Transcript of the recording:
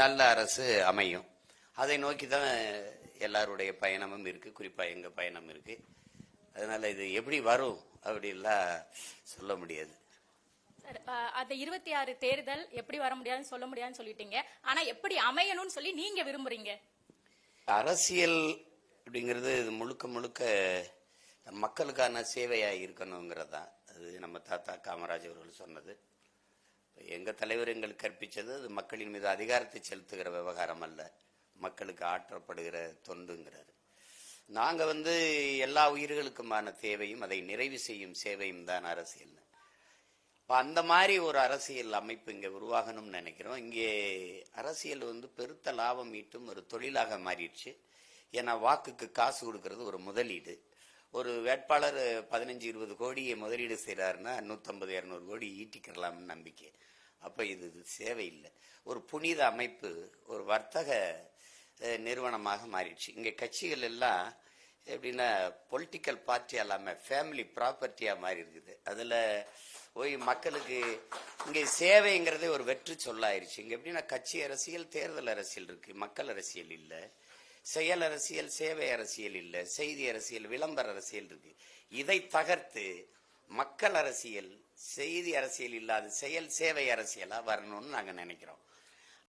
நல்ல அரசு அமையும். அதை நோக்கி தான் எல்லாருடைய பயணமும் இருக்கு. குறிப்பா எங்க பயணம் இருக்கு. அதனால இது எப்படி வரும் அப்படின்லாம் சொல்ல முடியாது. அந்த இருபத்தி ஆறு தேர்தல் எப்படி வர முடியாதுன்னு சொல்ல முடியாதுன்னு சொல்லிட்டீங்க. ஆனா எப்படி அமையணும்னு சொல்லி நீங்க விரும்புறீங்க? அரசியல் அப்படிங்கிறது இது முழுக்க முழுக்க மக்களுக்கான சேவையா இருக்கணுங்கிறது தான் அது நம்ம தாத்தா காமராஜ் அவர்கள் சொன்னது. எங்கள் தலைவர் எங்களுக்கு கற்பித்தது அது மக்களின் மீது அதிகாரத்தை செலுத்துகிற விவகாரம் அல்ல. மக்களுக்கு ஆற்றப்படுகிற தொண்டுங்கிறாரு. நாங்கள் வந்து எல்லா உயிர்களுக்குமான தேவையும் அதை நிறைவு செய்யும் சேவையும் தான் அரசியல். இப்போ அந்த மாதிரி ஒரு அரசியல் அமைப்பு இங்கே உருவாகணும்னு நினைக்கிறோம். இங்கே அரசியல் வந்து பெருத்த லாபம் ஈட்டும் ஒரு தொழிலாக மாறிடுச்சு. ஏன்னா வாக்குக்கு காசு கொடுக்கறது ஒரு முதலீடு. ஒரு வேட்பாளர் பதினஞ்சு இருபது கோடியை முதலீடு செய்கிறாருன்னா நூற்றம்பது இரநூறு கோடி ஈட்டிக்கிறலாம்னு நம்பிக்கை. அப்போ இது இது சேவை இல்லை ஒரு புனித அமைப்பு ஒரு வர்த்தக நிறுவனமாக மாறிடுச்சு. இங்கே கட்சிகள் எல்லாம் எப்படின்னா பொலிட்டிக்கல் பார்ட்டி இல்லாமல் ஃபேமிலி ப்ராப்பர்ட்டியாக மாறி இருக்குது அதில் போய் மக்களுக்கு இங்கே சேவைங்கிறதே ஒரு வெற்றி சொல்லாயிருச்சு. இங்கே எப்படின்னா கட்சி அரசியல் தேர்தல் அரசியல் இருக்குது மக்கள் அரசியல் இல்லை. செயல் அரசியல் சேவை அரசியல் இல்ல செய்தி அரசியல் விளம்பர அரசியல் இருக்கு. இதை தகர்த்து மக்கள் அரசியல் செய்தி அரசியல் இல்லாத செயல் சேவை அரசியலா வரணும்னு நாங்க நினைக்கிறோம்.